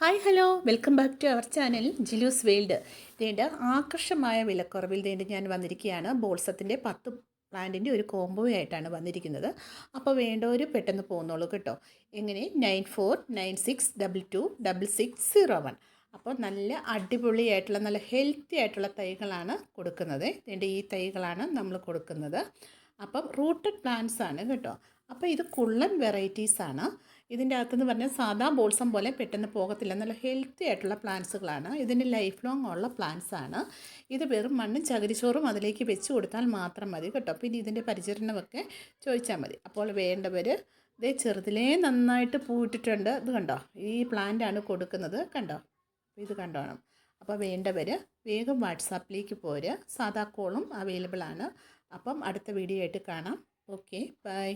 Hi hello. Welcome back to our channel Jilu's world. ഇതേണ്ട ആകർഷമായ വിലക്കുറവിൽ ഇതേണ്ട ഞാൻ വന്നിരിക്കുകയാണ്. ബോൾസത്തിന്റെ പത്ത് പ്ലാന്റിന്റെ ഒരു കോംബോ ആയിട്ടാണ് വന്നിരിക്കുന്നത്. അപ്പോൾ വേണ്ടവർ പെട്ടെന്ന് പോകുന്നുള്ളൂ കേട്ടോ. എങ്ങനെ? Nine four nine six double two double six zero one. അപ്പോൾ നല്ല അടിപൊളിയായിട്ടുള്ള നല്ല ഹെൽത്തി ആയിട്ടുള്ള തൈകളാണ് കൊടുക്കുന്നത്. ഇതിന്റെ ഈ തൈകളാണ് നമ്മൾ കൊടുക്കുന്നത്. അപ്പം റൂട്ടഡ് പ്ലാന്റ്സ് ആണ് കേട്ടോ. അപ്പോൾ ഇത് കുള്ളൻ വെറൈറ്റീസ് ആണ് ഇതിന്റെ അകത്തെന്ന് പറഞ്ഞാൽ സാധാ ബോൾസം പോലെ പെട്ടെന്ന് പോകത്തില്ല. നല്ല ഹെൽത്തി ആയിട്ടുള്ള പ്ലാന്റ്സുകളാണ് ഇതിന്റെ ലൈഫ് ലോങ് ഉള്ള പ്ലാന്റ്സ് ആണ്. ഇത് വെറും മണ്ണും ചകിരിച്ചോറും അതിലേക്ക് വെച്ച് കൊടുത്താൽ മാത്രം മതി കേട്ടോ. പിന്നെ ഇതിന്റെ പരിചരണമൊക്കെ ചോദിച്ചാൽ മതി. അപ്പോൾ വേണ്ടവർ ഇതേ ചെറുതിലേ നന്നായിട്ട് പൂവിട്ടിട്ടുണ്ട് ഇത് കണ്ടോ? ഈ പ്ലാന്റാണ് കൊടുക്കുന്നത്. കണ്ടോ? ഇത് കണ്ടോണം. അപ്പോൾ വേണ്ടവർ വേഗം വാട്സാപ്പിലേക്ക് പോരുക സാധാ കോളും അവൈലബിൾ ആണ്. അപ്പം അടുത്ത വീഡിയോ ആയിട്ട് കാണാം. Okay bye